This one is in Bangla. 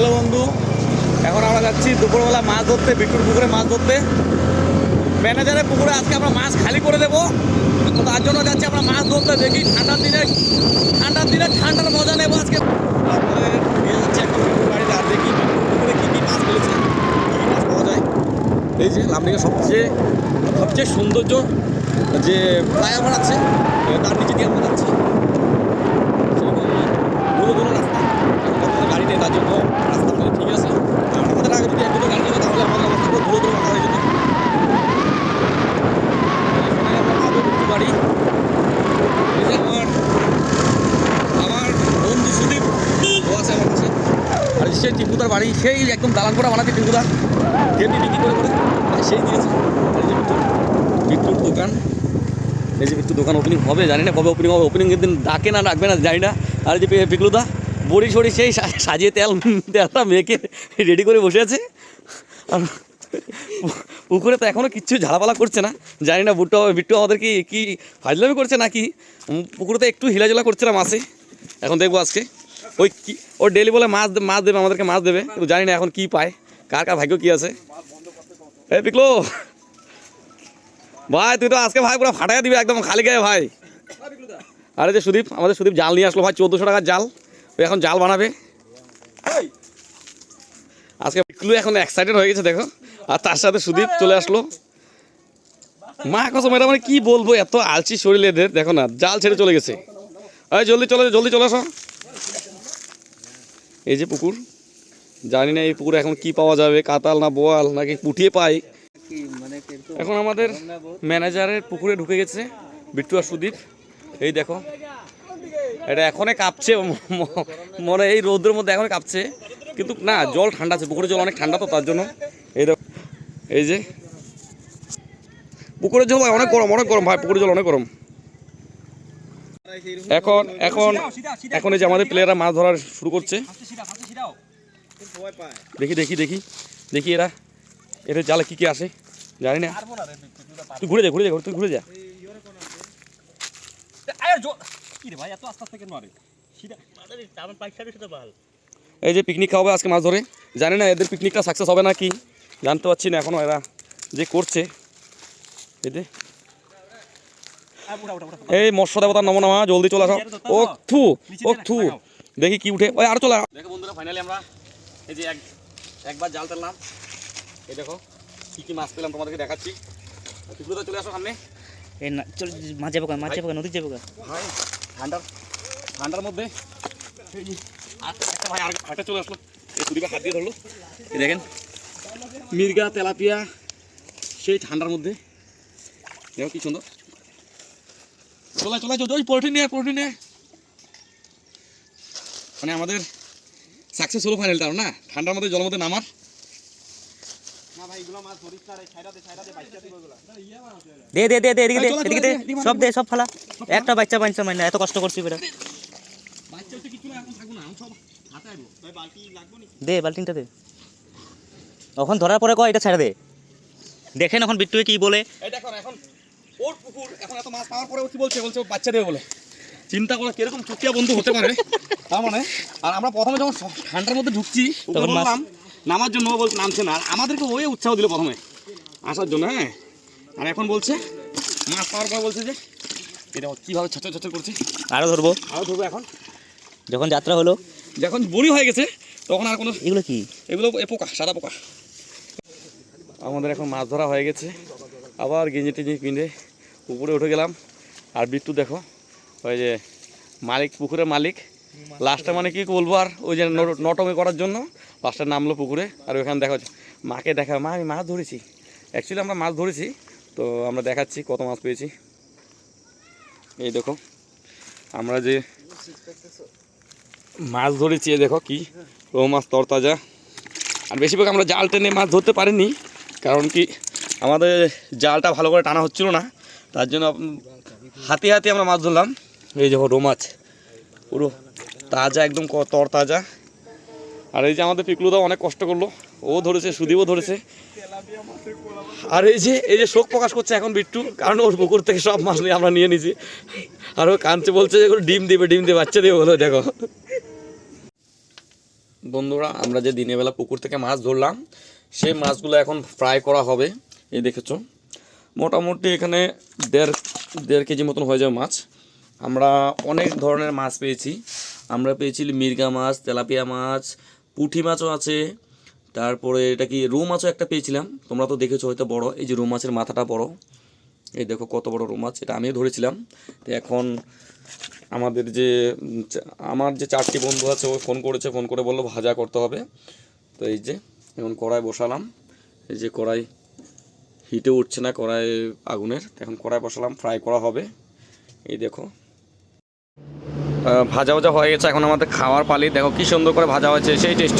হ্যালো বন্ধু, এখন আমরা যাচ্ছি দুপুরবেলা মাছ ধরতে, বিট্টুর পুকুরে মাছ ধরতে। ম্যানেজারের পুকুরে আজকে আমরা মাছ খালি করে দেবো। তো তার জন্য যাচ্ছি আমরা মাছ ধরতে, দেখি ঠান্ডার দিনে ঠান্ডার দিনে ঠান্ডার মজা নেব আজকে। আর দেখি পুকুরে কী কী মাছ কী মাছ এই যে লামডিংয়ের সবচেয়ে সবচেয়ে সৌন্দর্য যে ফ্লাইওভার আছে তার নিচে দিয়ে আমরা যাচ্ছি। সেরকম দূর দূর রাস্তা। এখন আমাদের গাড়ি নেই, তার জন্য রাস্তা মানে ঠিক আছে আর আমাদের আগে যদি এক দুটো গাড়ি যেত তাহলে আমাদের অবস্থা পুরো দূর দূর রাখা হয়ে যেত এখানে আমরা পাবো একটু বাড়ি এই যে আমার আমার বন্ধু সুদীপ ও আছে আমার কাছে আর সেই টিপুদার বাড়ি, সেই একদম দালান করা বানাতে টিপুদা কেমনি বিক্রি করে করে সেই দিয়েছে বিট্টুর দোকান। এই যে বিট্টুর দোকান ওপেনিং হবে, জানি না কবে ওপেনিং হবে। ওপেনিংয়ের দিন ডাকে না, ডাকবে না, জানি না। আর যে পিকলুদা বড়ি সড়ি সেই সাজিয়ে তেল, তেলটা মেখে রেডি করে বসে আছে। আর পুকুরে তো এখনও কিচ্ছু ঝালাপালা করছে না। জানি না বুট্টু বিট্টু আমাদের কি কি ফাজলামি করছে নাকি? পুকুরে তো একটু হিলাজলা করছে না মাসে। এখন দেখব আজকে। ওই কি, ও ডেলি বলে মাছ মাছ দেবে, আমাদেরকে মাছ দেবে। কিন্তু জানি না এখন কি পায়, কার কার ভাগ্য কি আছে। এই পিকলো ভাই, তুই তো আজকে ভাই পুরো ফাটাই দিবি একদম খালি গায়ে, ভাই। আরে যে সুদীপ, আমাদের সুদীপ জাল নিয়ে আসলো, ভাই, চোদ্দোশো টাকার জাল। ও এখন জাল বানাবে। আজকে পিকলু এখন এক্সাইটেড হয়ে গেছে, দেখো। আর তার সাথে সুদীপ চলে আসলো। মা কসম এটা মানে কি বলব, এত আলসি শরীর এদের, দেখো না, জাল ছেড়ে চলে গেছে। জলদি চলে জলদি চলে আসো। এই যে পুকুর, জানি না এই পুকুরে এখন কি পাওয়া যাবে, কাতাল না বোয়াল নাকি পুঠিয়ে পাই। এখন আমাদের ম্যানেজারের পুকুরে ঢুকে গেছে বিট্টু আর সুদীপ। এই দেখো, এটা এখনই কাঁপছে মনে এই রৌদ্রের মধ্যে এখনই কাঁপছে। কিন্তু না, জল ঠান্ডা আছে, পুকুরের জল অনেক ঠান্ডা তো, তার জন্য। এই দেখো, এই যে, পুকুরের জল অনেক গরম অনেক গরম ভাই, পুকুরের জল অনেক গরম। এখন এখন এখন এই যে আমাদের প্লেয়াররা মাছ ধরার শুরু করছে। দেখি দেখি দেখি দেখি এরা। এদের জালে কি কি আসে, জানি না। তুই ঘুরে যা ঘুরে যা তুই ঘুরে যা। এই যে পিকনিক খাওয়াবে আজকে মাছ ধরে। জানি না এদের পিকনিকটা সাকসেস হবে না কি জানতে পারছি না এখনও এরা যে করছে। এদের এই মৎস্য দেবতার নমনামা জলদি চলে আসো। ও থু ও থু। দেখি কি উঠে ওই আর চলে দেখো বন্ধুরা ফাইনালি আমরা এই যে এক একবার জাল টানলাম এই দেখো কি কি মাছ পেলাম তোমাদেরকে দেখাচ্ছি। পিকলুদা চলে আসো সামনে? এই না চল মাছ যাব মাছ যাব নদী যাব ভাই ঠান্ডার ঠান্ডার মধ্যে। একটা ভাই আর একটা চলে আসলো। এই কুড়িটা হাত দিয়ে ধরলো। এই দেখেন মির্গা তেলাপিয়া সেই ঠান্ডার মধ্যে। দেখো কি সুন্দর। চলে চলে চলে ওই পোলট্রি নিয়ে পোলট্রি নিয়ে মানে আমাদের সাকসেস হলো ফাইনাল তার না? ঠান্ডার মধ্যে জলের মধ্যে নামার। দে দে দে দে এদিকে দে চলো, চলো, এদিকে দে। সব দে সব ফালা। একটা বাচ্চা বাচ্চা মানে এত কষ্ট করছি বেটা। দে বালতিনটা দে। তখন ধরার পরে কয় এটা ছেড়ে দে। দেখেন এখন বিট্টুয়ে কি বলে। এখন ওর পুকুর এখন এত মাছ পাওয়ার পরে ও কি বলছে? বলছে বাচ্চা দেবে বলে। চিন্তা করে কীরকম চুটিয়া বন্ধু হতে পারে? তার মানে আর আমরা প্রথমে যখন ঠান্ডার মধ্যে ঢুকছি তখন বললাম নামার জন্য ও বলছে নামছে না। আর আমাদেরকে ওই উৎসাহ দিল প্রথমে আসার জন্য হ্যাঁ? আর এখন বলছে মাছ পাওয়ার পর বলছে যে এটা কীভাবে ছচর ছচর করছে? আরও ধরবো। আরও ধরবো এখন। যখন যাত্রা হলো যখন বড়ি হয়ে গেছে তখন আর কোনো এগুলো কি? এগুলো এ পোকা সাদা পোকা। আমাদের এখন মাছ ধরা হয়ে গেছে। আবার গেঞ্জি টেঞ্জি কিনে উপরে উঠে গেলাম। আর বিট্টু দেখো, ওই যে মালিক, পুকুরের মালিক। লাস্টে মানে কি বলব আর, ওই যে নটমে করার জন্য লাস্টে নামলো পুকুরে। আর ওখানে দেখা, মাকে দেখা, মা, আমি মাছ ধরেছি। অ্যাকচুয়ালি আমরা মাছ ধরেছি, তো আমরা দেখাচ্ছি কত মাছ পেয়েছি। এই দেখো, আমরা যে মাছ ধরেছি দেখো কি ও মাছ তরতাজা। আর বেশিরভাগ আমরা জাল টেনে মাছ ধরতে পারিনি, কারণ কি আমাদের জালটা ভালো করে টানা হচ্ছিল না। তার জন্য হাতে হাতে আমরা মাছ ধরলাম। এই দেখো রো মাছ, পুরো তাজা একদম ক- তরতাজা। আর এই যে আমাদের পিকলুদাও অনেক কষ্ট করল। ও ধরেছে, সুদীপও ধরেছে। আর এই যে এই যে শোক প্রকাশ করছে এখন বিট্টু, কারণ ওর পুকুর থেকে সব মাছ নিয়ে আমরা নিয়ে নিছি। আর ও কাঁদছে, বলছে যে ডিম দিবে, ডিম দিয়ে বাচ্চা দিবে বলো, দেখো। বন্ধুরা, আমরা যে দিনের বেলা পুকুর থেকে মাছ ধরলাম, সেই মাছগুলো এখন ফ্রাই করা হবে। এই দেখেছ? মোটামুটি এখানে দেড় দেড় কেজি মতন হয়ে যাবে মাছ। আমরা অনেক ধরনের মাছ পেয়েছি। আমরা পেয়েছি মির্গা মাছ, তেলাপিয়া মাছ, পুঁটি মাছও আছে। তারপরে এটা কি রু মাছও একটা পেয়েছিলাম। তোমরা তো দেখেছ হয়তো বড়। এই যে রৌ মাছের মাথাটা বড়। এই দেখো কত বড় রৌ মাছ, এটা আমিও ধরেছিলাম। তো এখন আমাদের যে, আমার যে চারটি বন্ধু আছে, ও ফোন করেছে, ফোন করে বলল ভাজা করতে হবে। তো এই যে, এখন কড়াই বসালাম। এই যে কড়াই হিটে উঠছে না কড়াই আগুনের। এখন কড়াই বসালাম ফ্রাই করা হবে। এই দেখো। ভাজা ভাজা হয়ে গেছে এখন আমাদের খাওয়ার পালি। দেখো কি সুন্দর করে ভাজা হয়েছে, সেই টেস্টি